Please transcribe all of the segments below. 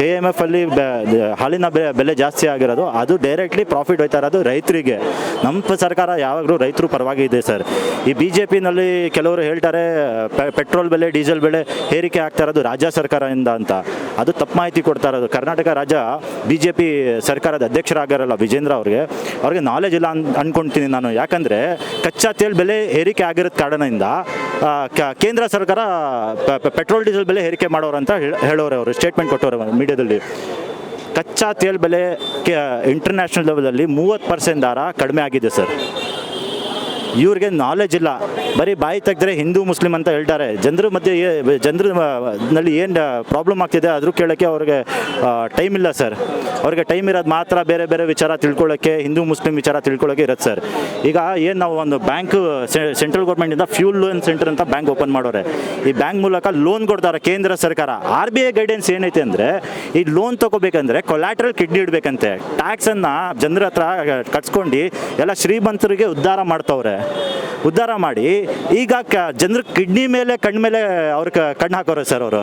K M F ಅಲ್ಲಿ ಹಾಲಿನ ಬೆಲೆ ಜಾಸ್ತಿ ಆಗಿರೋದು. ಅದು ಡೈರೆಕ್ಟ್ಲಿ ಪ್ರಾಫಿಟ್ ಹೋಯ್ತಾ ಇರೋದು ರೈತರಿಗೆ. ನಮ್ಮ ಸರ್ಕಾರ ಯಾವಾಗಲೂ ರೈತರು ಪರವಾಗಿ ಇದೆ ಸರ್ ಈ ಬಿ ಜೆ ಪಿನಲ್ಲಿ ಕೆಲವರು ಹೇಳ್ತಾರೆ ಪೆಟ್ರೋಲ್ ಬೆಲೆ ಡೀಸೆಲ್ ಬೆಲೆ ಏರಿಕೆ ಆಗ್ತಾ ಇರೋದು ರಾಜ್ಯ ಸರ್ಕಾರದಿಂದ ಅಂತ. ಅದು ತಪ್ಪು ಮಾಹಿತಿ ಕೊಡ್ತಾ ಇರೋದು. ಕರ್ನಾಟಕ ರಾಜ್ಯ ಬಿ ಜೆ ಪಿ ಸರ್ಕಾರದ ಅಧ್ಯಕ್ಷರಾಗಿರಲ್ಲ ವಿಜೇಂದ್ರ ಅವ್ರಿಗೆ. ಅವ್ರಿಗೆ ನಾಲೆಜ್ ಇಲ್ಲ ಅನ್, ಅನ್ಕೊಂತೀನಿ ನಾನು. ಯಾಕಂದರೆ ಕಚ್ಚಾ ತೇಲ್ ಬೆಲೆ ಏರಿಕೆ ಆಗಿರೋದು ಕಾರಣದಿಂದ ಕೇಂದ್ರ ಸರ್ಕಾರ ಪೆಟ್ರೋಲ್, ಡೀಸೆಲ್ ಬೆಲೆ ಏರಿಕೆ ಮಾಡೋರು ಅಂತ ಹೇಳ್- ಹೇಳೋರು ಅವರು ಸ್ಟೇಟ್ಮೆಂಟ್ ಕೊಟ್ಟವ್ರೆ ಮೀಡಿಯಾದಲ್ಲಿ. ಕಚ್ಚಾ ತೇಲ್ ಬೆಲೆ ಇಂಟರ್ನ್ಯಾಷನಲ್ ಲೆವೆಲಲ್ಲಿ ಮೂವತ್ತು ಪರ್ಸೆಂಟ್ ದಾರ ಕಡಿಮೆ ಆಗಿದೆ ಸರ್. ಇವ್ರಿಗೆ ನಾಲೆಜ್ ಇಲ್ಲ. ಬರೀ ಬಾಯಿ ತೆಗೆದ್ರೆ ಹಿಂದೂ, ಮುಸ್ಲಿಂ ಅಂತ ಹೇಳ್ತಾರೆ. ಜನರ ಮಧ್ಯೆ ಜನರ ನಲ್ಲಿ ಏನು ಪ್ರಾಬ್ಲಮ್ ಆಗ್ತಿದೆ ಅದ್ರೂ ಕೇಳೋಕ್ಕೆ ಅವ್ರಿಗೆ ಟೈಮ್ ಇಲ್ಲ ಸರ್. ಅವ್ರಿಗೆ ಟೈಮ್ ಇರೋದು ಮಾತ್ರ ಬೇರೆ ಬೇರೆ ವಿಚಾರ ತಿಳ್ಕೊಳ್ಳೋಕ್ಕೆ ಹಿಂದೂ ಮುಸ್ಲಿಂ ವಿಚಾರ ತಿಳ್ಕೊಳ್ಳೋಕೆ ಇರುತ್ತೆ ಸರ್. ಈಗ ಏನು ನಾವು ಒಂದು ಬ್ಯಾಂಕ್ ಸೆಂಟ್ರಲ್ ಗೌರ್ಮೆಂಟಿಂದ ಫ್ಯೂಲ್ ಲೋನ್ ಸೆಂಟರ್ ಅಂತ ಬ್ಯಾಂಕ್ ಓಪನ್ ಮಾಡೋರೆ. ಈ ಬ್ಯಾಂಕ್ ಮೂಲಕ ಲೋನ್ ಕೊಡ್ತಾರೆ ಕೇಂದ್ರ ಸರ್ಕಾರ. ಆರ್ ಬಿ ಐ ಗೈಡೆನ್ಸ್ ಏನೈತೆ ಅಂದರೆ, ಈ ಲೋನ್ ತೊಗೋಬೇಕಂದ್ರೆ ಕೊಲ್ಯಾಟ್ರಲ್ ಕಿಡ್ನಿ ಇಡಬೇಕಂತೆ. ಟ್ಯಾಕ್ಸನ್ನು ಜನರ ಹತ್ರ ಕಟ್ಸ್ಕೊಂಡು ಎಲ್ಲ ಶ್ರೀಮಂತರಿಗೆ ಉದ್ಧಾರ ಮಾಡ್ತವ್ರೆ. ಉದ್ಧಾರ ಮಾಡಿ ಈಗ ಕ, ಜನರ ಕಿಡ್ನಿ ಮೇಲೆ ಕಣ್ಣು ಮೇಲೆ ಅವ್ರ ಕಣ್ಣು ಹಾಕೋರು ಸರ್ ಅವರು.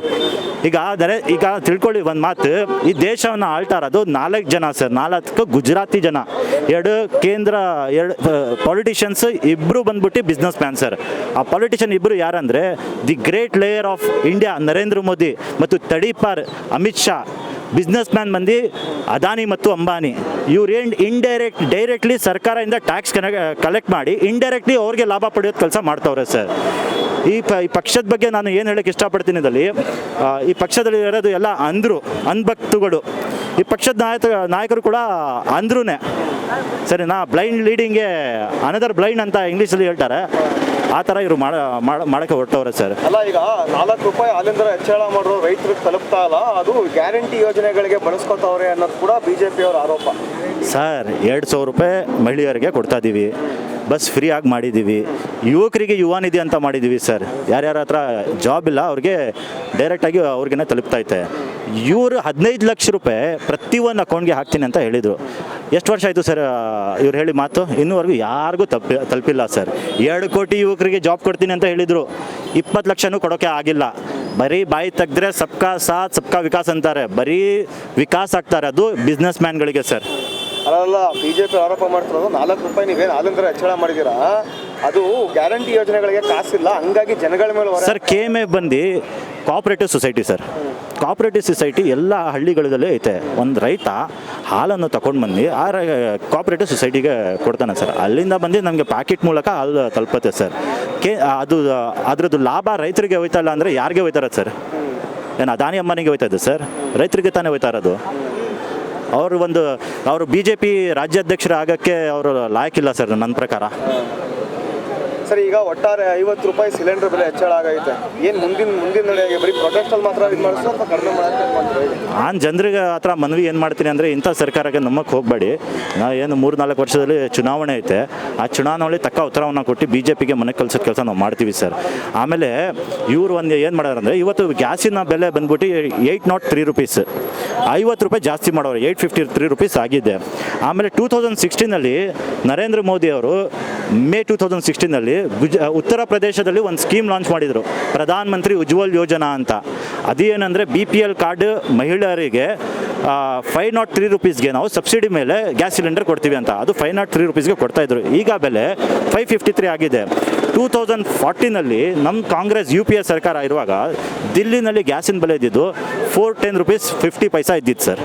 ಈಗ ಆದರೆ, ಈಗ ತಿಳ್ಕೊಳ್ಳಿ ಒಂದು ಮಾತು. ಈ ದೇಶವನ್ನು ಆಳ್ತಾ ಇರೋದು ನಾಲ್ಕು ಜನ ಸರ್, ನಾಲ್ಕು ಗುಜರಾತಿ ಜನ. ಎರಡು ಕೇಂದ್ರ, ಎರಡು ಪಾಲಿಟಿಷಿಯನ್ಸ್ ಇಬ್ಬರು ಬಂದ್ಬಿಟ್ಟು ಬಿಸ್ನೆಸ್ ಮ್ಯಾನ್ ಸರ್. ಆ ಪಾಲಿಟಿಷಿಯನ್ ಇಬ್ಬರು ಯಾರಂದರೆ, the great liar of India Narendra Modi ಮತ್ತು ತಡಿಪಾರ್ ಅಮಿತ್ ಶಾ. ಬಿಸ್ನೆಸ್ ಮ್ಯಾನ್ ಮಂದಿ, ಅದಾನಿ ಮತ್ತು ಅಂಬಾನಿ. ಇವ್ರು ಏನು ಇಂಡೈರೆಕ್ಟ್ ಡೈರೆಕ್ಟ್ಲಿ ಸರ್ಕಾರದಿಂದ ಟ್ಯಾಕ್ಸ್ ಕಲೆಕ್ಟ್ ಮಾಡಿ ಇಂಡೈರೆಕ್ಟ್ಲಿ ಅವ್ರಿಗೆ ಲಾಭ ಪಡೆಯೋದು ಕೆಲಸ ಮಾಡ್ತವ್ರೆ ಸರ್. ಈ ಪ, ಈ ಪಕ್ಷದ ಬಗ್ಗೆ ನಾನು ಏನು ಹೇಳಕ್ಕೆ ಇಷ್ಟಪಡ್ತೀನಿ ಇದರಲ್ಲಿ ಈ ಪಕ್ಷದಲ್ಲಿ ಇರೋದು ಎಲ್ಲ ಅಂದರು, ಅನ್ಭಕ್ತುಗಳು. ಈ ಪಕ್ಷದ ನಾಯಕ ನಾಯಕರು ಕೂಡ ಅಂದ್ರೂ ಸರಿ ನಾ ಬ್ಲೈಂಡ್ ಲೀಡಿಂಗ್ಗೆ ಅನದರ್ ಬ್ಲೈಂಡ್ ಅಂತ ಇಂಗ್ಲೀಷಲ್ಲಿ ಹೇಳ್ತಾರೆ. ಆ ಥರ ಇವರು ಮಾಡ ಮಾಡ- ಮಾಡಕ್ಕೆ ಹೊರಟವ್ರೆ ಸರ್. ಅಲ್ಲ ಈಗ ನಾಲ್ಕು ರೂಪಾಯಿ ಹಾಲಿಂದ ಹೆಚ್ಚಳ ಮಾಡೋ ರೈತರಿಗೆ ತಲುಪ್ತಾ ಇಲ್ಲ. ಅದು ಗ್ಯಾರಂಟಿ ಯೋಜನೆಗಳಿಗೆ ಬಳಸ್ಕೊತಾವ್ರೆ ಅನ್ನೋದು ಕೂಡ ಬಿ ಜೆ ಅವರ ಆರೋಪ. ಸರ್ ಎರಡು ಸಾವಿರ ರೂಪಾಯಿ ಮಹಿಳೆಯರಿಗೆ ಕೊಡ್ತಾ ಇದ್ದೀವಿ ಬಸ್ ಫ್ರೀ ಆಗಿ ಮಾಡಿದ್ದೀವಿ ಯುವಕರಿಗೆ ಯುವ ನಿಧಿ ಅಂತ ಮಾಡಿದ್ದೀವಿ ಸರ್. ಯಾರ್ಯಾರ ಹತ್ರ ಜಾಬ್ ಇಲ್ಲ ಅವ್ರಿಗೆ ಡೈರೆಕ್ಟಾಗಿ ತಲುಪ್ತಾ ತಲುಪ್ತೈತೆ ಇವರು ಹದಿನೈದು ಲಕ್ಷ ರೂಪಾಯಿ ಪ್ರತಿಯೊಂದು ಅಕೌಂಟ್ಗೆ ಹಾಕ್ತೀನಿ ಅಂತ ಹೇಳಿದರು. ಎಷ್ಟು ವರ್ಷ ಆಯಿತು ಸರ್ ಇವ್ರು ಹೇಳಿ ಮಾತು? ಇನ್ನೂವರೆಗೂ ಯಾರಿಗೂ ತಪ್ಪಿ ತಲುಪಿಲ್ಲ ಸರ್. ಎರಡು ಕೋಟಿ ಯುವಕರಿಗೆ ಜಾಬ್ ಕೊಡ್ತೀನಿ ಅಂತ ಹೇಳಿದರು. ಇಪ್ಪತ್ತು ಲಕ್ಷನೂ ಕೊಡೋಕ್ಕೆ ಆಗಿಲ್ಲ. ಬರೀ ಬಾಯಿ ತೆಗೆದ್ರೆ ಸಬ್ಕಾ ಸಾಥ್ ಸಬ್ಕಾ ವಿಕಾಸ್ ಅಂತಾರೆ. ಬರೀ ವಿಕಾಸ್ ಆಗ್ತಾರೆ ಅದು ಬಿಸ್ನೆಸ್ ಮ್ಯಾನ್ಗಳಿಗೆ ಸರ್. ಅಲ್ಲ ಬಿಜೆಪಿ ಆರೋಪ ಮಾಡ್ತಿರೋದು ನಾಲ್ಕು ರೂಪಾಯಿ ನೀವೇನು ಹಾಲಿಂದ ಹೆಚ್ಚಳ ಮಾಡಿದ್ದೀರಾ? ಅದು ಗ್ಯಾರಂಟಿ ಯೋಜನೆಗಳಿಗೆ ಕಾಸಿಲ್ಲ ಹಂಗಾಗಿ ಜನಗಳ ಮೇಲೆ ಸರ್ ಕೆ ಎಂ ಬಂದು cooperative society sir. Cooperative society ಎಲ್ಲ ಹಳ್ಳಿಗಳಲ್ಲೇ ಐತೆ. ಒಂದು ರೈತ ಹಾಲನ್ನು ತಗೊಂಡು ಬಂದು ಆ ಕಾಪ್ರೇಟಿವ್ ಸೊಸೈಟಿಗೆ ಕೊಡ್ತಾನೆ ಸರ್. ಅಲ್ಲಿಂದ ಬಂದು ನಮಗೆ ಪ್ಯಾಕೆಟ್ ಮೂಲಕ ಹಾಲು ತಲುಪುತ್ತೆ ಸರ್. ಕೆ, ಅದು, ಅದರದ್ದು ಲಾಭ ರೈತರಿಗೆ ಹೋಯ್ತಾ ಇಲ್ಲ ಅಂದರೆ ಯಾರಿಗೆ ಹೋಯ್ತಾರ ಸರ್? ಏನು ಅದಾನಿ ಅಮ್ಮನಿಗೆ ಹೋಯ್ತಾ ಸರ್? ರೈತರಿಗೆ ತಾನೇ ಹೋಯ್ತಾ ಇರೋದು? ಅವರು ಒಂದು, ಅವರು ಬಿ ಜೆ ಪಿ ರಾಜ್ಯಾಧ್ಯಕ್ಷರು ಆಗೋಕ್ಕೆ ಅವರು ಲಾಯಕ್ಕಿಲ್ಲ ಸರ್ ನನ್ನ ಪ್ರಕಾರ. ಸರ್, ಈಗ ಒಟ್ಟಾರೆ ಐವತ್ತು ರೂಪಾಯಿ ಸಿಲಿಂಡರ್ ಬೆಲೆ ಹೆಚ್ಚಳ ಆಗೈತೆ. ಏನು ಮುಂದಿನ ಮುಂದಿನ ನಡೆಯಾಗಿ ಬರೀ ಪ್ರೊಟೆಸ್ಟಲ್ಲಿ ಮಾತ್ರ ಇದು ಮಾಡಿಸೋ ಅಥವಾ ಕಡಿಮೆ ಮಾಡಕ್ಕೆ? ನಾನು ಜನರಿಗೆ ಹತ್ರ ಮನವಿ ಏನು ಮಾಡ್ತೀನಿ ಅಂದರೆ ಇಂಥ ಸರ್ಕಾರಕ್ಕೆ ನಮ್ಮಕ್ಕೆ ಹೋಗಬೇಡಿ. ನಾ ಏನು ಮೂರು ನಾಲ್ಕು ವರ್ಷದಲ್ಲಿ ಚುನಾವಣೆ ಐತೆ. ಆ ಚುನಾವಣೆಯಲ್ಲಿ ತಕ್ಕ ಉತ್ತರವನ್ನು ಕೊಟ್ಟು ಬಿ ಜೆ ಪಿಗೆ ಮನೆ ಕಲಿಸೋ ಕೆಲಸ ನಾವು ಮಾಡ್ತೀವಿ ಸರ್. ಆಮೇಲೆ ಇವರು ಒಂದು ಏನು ಮಾಡ್ಯಾರ ಅಂದರೆ ಇವತ್ತು ಗ್ಯಾಸಿನ ಬೆಲೆ ಬಂದ್ಬಿಟ್ಟು ಏಯ್ಟ್ ನಾಟ್ ತ್ರೀ ರುಪೀಸ್. ಐವತ್ತು ರೂಪಾಯಿ ಜಾಸ್ತಿ ಮಾಡೋರು ಏಯ್ಟ್ ಫಿಫ್ಟಿ ತ್ರೀ ರುಪೀಸ್ ಆಗಿದೆ. ಆಮೇಲೆ ಟೂ ತೌಸಂಡ್ ಸಿಕ್ಸ್ಟೀನಲ್ಲಿ ನರೇಂದ್ರ ಮೋದಿ ಅವರು ಮೇ ಟೂ ತೌಸಂಡ್ ಸಿಕ್ಸ್ಟೀನಲ್ಲಿ ಗುಜ ಉತ್ತರ ಪ್ರದೇಶದಲ್ಲಿ ಒಂದು ಸ್ಕೀಮ್ ಲಾಂಚ್ ಮಾಡಿದರು. ಪ್ರಧಾನ ಮಂತ್ರಿ ಉಜ್ವಲ್ ಯೋಜನಾ ಅಂತ. ಅದೇನಂದರೆ ಬಿ ಪಿ ಎಲ್ ಕಾರ್ಡ್ ಮಹಿಳೆಯರಿಗೆ ಫೈವ್ ನಾಟ್ ತ್ರೀ ರುಪೀಸ್ಗೆ ನಾವು ಸಬ್ಸಿಡಿ ಮೇಲೆ ಗ್ಯಾಸ್ ಸಿಲಿಂಡರ್ ಕೊಡ್ತೀವಿ ಅಂತ. ಅದು ಫೈವ್ ನಾಟ್ ತ್ರೀ ರುಪೀಸ್ಗೆ ಕೊಡ್ತಾ ಇದ್ರು. ಈಗ ಬೆಲೆ ಫೈವ್ ಫಿಫ್ಟಿ ತ್ರೀ ಆಗಿದೆ ಟೂ ತೌಸಂಡ್ ಫಾರ್ಟಿನಲ್ಲಿ ನಮ್ಮ ಕಾಂಗ್ರೆಸ್ ಯು ಪಿ ಎ ಸರ್ಕಾರ ಇರುವಾಗ ದಿಲ್ಲಿನಲ್ಲಿ ಗ್ಯಾಸಿನ ಬೆಲೆ ಇದ್ದಿದ್ದು four ten rupees fifty paisa ಇದ್ದಿತ್ತು ಸರ್.